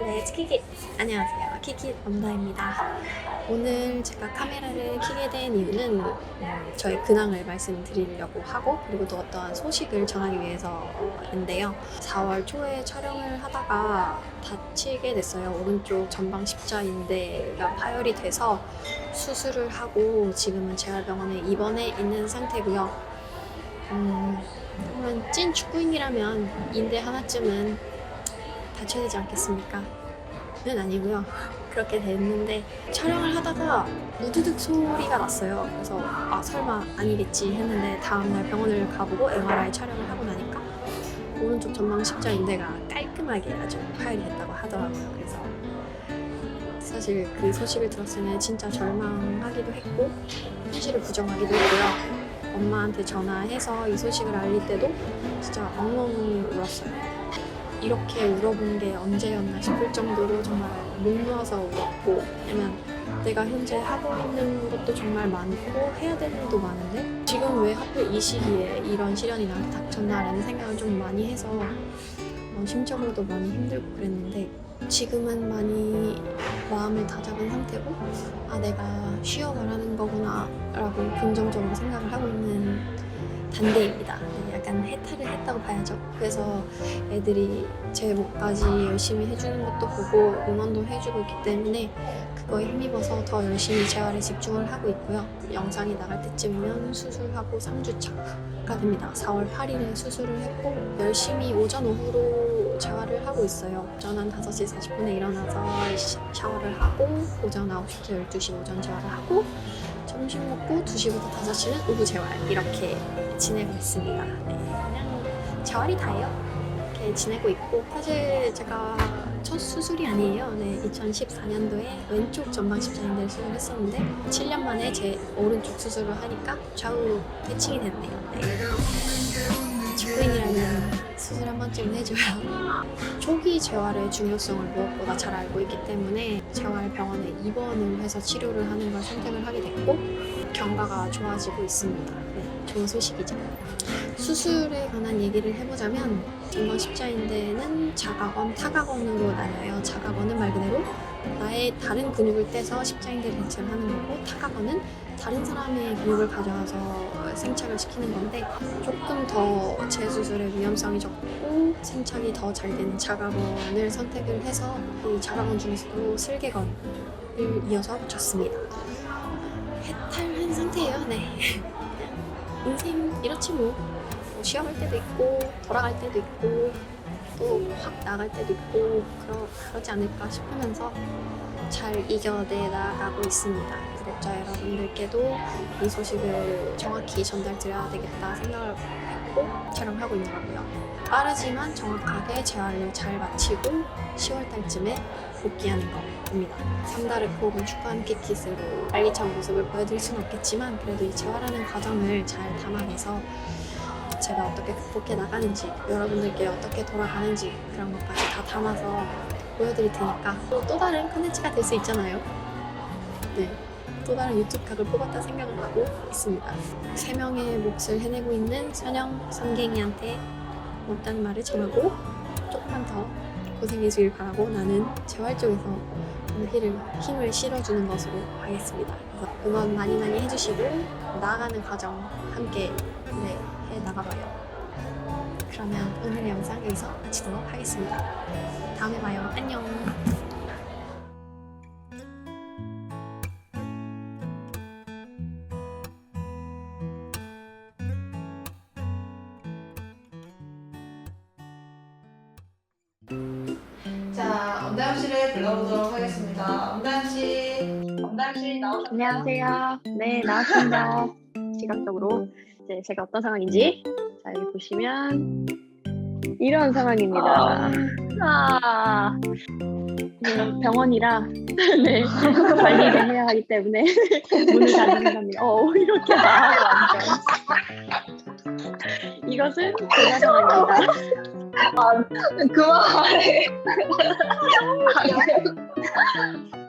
렛츠 키키! 안녕하세요. 키키 엄다입니다. 오늘 제가 카메라를 켜게 된 이유는 음, 저의 근황을 말씀드리려고 하고 그리고 또 어떠한 소식을 전하기 위해서인데요. 4월 초에 촬영을 하다가 다치게 됐어요. 오른쪽 전방 십자인대가 파열이 돼서 수술을 하고 지금은 재활병원에 입원해 있는 상태고요. 음, 찐 축구인이라면 인대 하나쯤은 다쳐야 되지 않겠습니까? 는 아니고요. 그렇게 됐는데 촬영을 하다가 우드득 소리가 났어요. 그래서 아 설마 아니겠지 했는데 다음날 병원을 가보고 MRI 촬영을 하고 나니까 오른쪽 전방 십자 인대가 깔끔하게 아주 파열이 됐다고 하더라고요. 그래서 사실 그 소식을 들었을 때 진짜 절망하기도 했고 현실을 부정하기도 했고요. 엄마한테 전화해서 이 소식을 알릴 때도 진짜 엉엉 울었어요. 이렇게 울어본 게 언제였나 싶을 정도로 정말 목 놓아서 울었고 왜냐면 내가 현재 하고 있는 것도 정말 많고 해야 될 일도 많은데 지금 왜 하필 이 시기에 이런 시련이 나한테 닥쳤나라는 생각을 좀 많이 해서 어, 심적으로도 많이 힘들고 그랬는데 지금은 많이 마음을 다잡은 상태고 아 내가 쉬어가라는 거구나 라고 긍정적으로 생각을 하고 있는 단계입니다. 네, 약간 해탈을 했다고 봐야죠. 그래서 애들이 제 목까지 열심히 해주는 것도 보고 응원도 해주고 있기 때문에 그거에 힘입어서 더 열심히 재활에 집중을 하고 있고요. 영상이 나갈 때쯤이면 수술하고 3주차가 됩니다. 4월 8일에 수술을 했고 열심히 오전 오후로 재활을 하고 있어요. 오전 한 5시 40분에 일어나서 시- 샤워를 하고 오전 9시부터 12시 오전 재활을 하고 점심 먹고 2시부터 5시는 오후 재활 이렇게 지내고 있습니다. 네, 그냥 재활이 다예요. 이렇게 지내고 있고 사실 제가 첫 수술이 아니에요. 네, 2014년도에 왼쪽 전방 십자인대를 수술했었는데 7년 만에 제 오른쪽 수술을 하니까 좌우 대칭이 됐네요. 네. 직구인이라면 번쯤은 해줘야 초기 재활의 중요성을 무엇보다 잘 알고 있기 때문에 재활병원에 입원을 해서 치료를 하는 걸 선택을 하게 됐고 경과가 좋아지고 있습니다. 네, 좋은 소식이죠. 수술에 관한 얘기를 해보자면 전방 십자인대는 자각원, 타각원으로 나뉘어요. 자각원은 말 그대로 나의 다른 근육을 떼서 십자인대를 대체를 하는 거고 타각원은 다른 사람의 근육을 가져와서 생착을 시키는 건데 조금 더 재수술의 위험성이 적고 생착이 더 잘 되는 자각원을 선택을 해서 이 자각원 중에서도 슬개건을 이어서 붙였습니다. 해탈한 상태예요. 네. 인생 이렇지 뭐. 뭐 쉬어갈 때도 있고 돌아갈 때도 있고 또 확 나갈 때도 있고 그러, 그러지 않을까 싶으면서 잘 이겨내 나가고 있습니다. 구독자 여러분들께도 이 소식을 정확히 전달드려야 되겠다 생각을 했고 촬영하고 있는 거고요. 빠르지만 정확하게 재활을 잘 마치고 10월달쯤에 복귀하는 겁니다. 삼다르크 혹은 축구하는 키킷으로 빨리찬 모습을 보여드릴 수는 없겠지만 그래도 이 재활하는 과정을 잘 담아내서 제가 어떻게 극복해 나가는지 여러분들께 어떻게 돌아가는지 그런 것까지 다 담아서 보여드릴 테니까 또, 또 다른 컨텐츠가 될 수 있잖아요. 네. 또 다른 유튜브 각을 뽑았다 생각을 하고 있습니다. 세 명의 몫을 해내고 있는 선영 선갱이한테 없다는 말을 전하고 조금만 더 고생해주길 바라고 나는 재활 쪽에서 힘을, 힘을 실어주는 것으로 하겠습니다. 응원 많이 많이 해주시고 나아가는 과정 함께 네, 해 나가봐요. 그러면 오늘 영상 여기서 마치도록 하겠습니다. 다음에 봐요. 안녕. 자, 엄담실에 들어보도록 하겠습니다. 엄담 씨, 엄담 씨 나오셨나요? 안녕하세요. 네, 나왔습니다. 시각적으로 이제 제가 어떤 상황인지 네. 자 여기 보시면 이런 상황입니다. 아, 아. 네, 병원이라 네 관리를 해야 하기 때문에 문을 닫는 겁니다. 어, 어 이렇게 나 완전 이것은 제가 상황입니다. 아, 그만 그만해.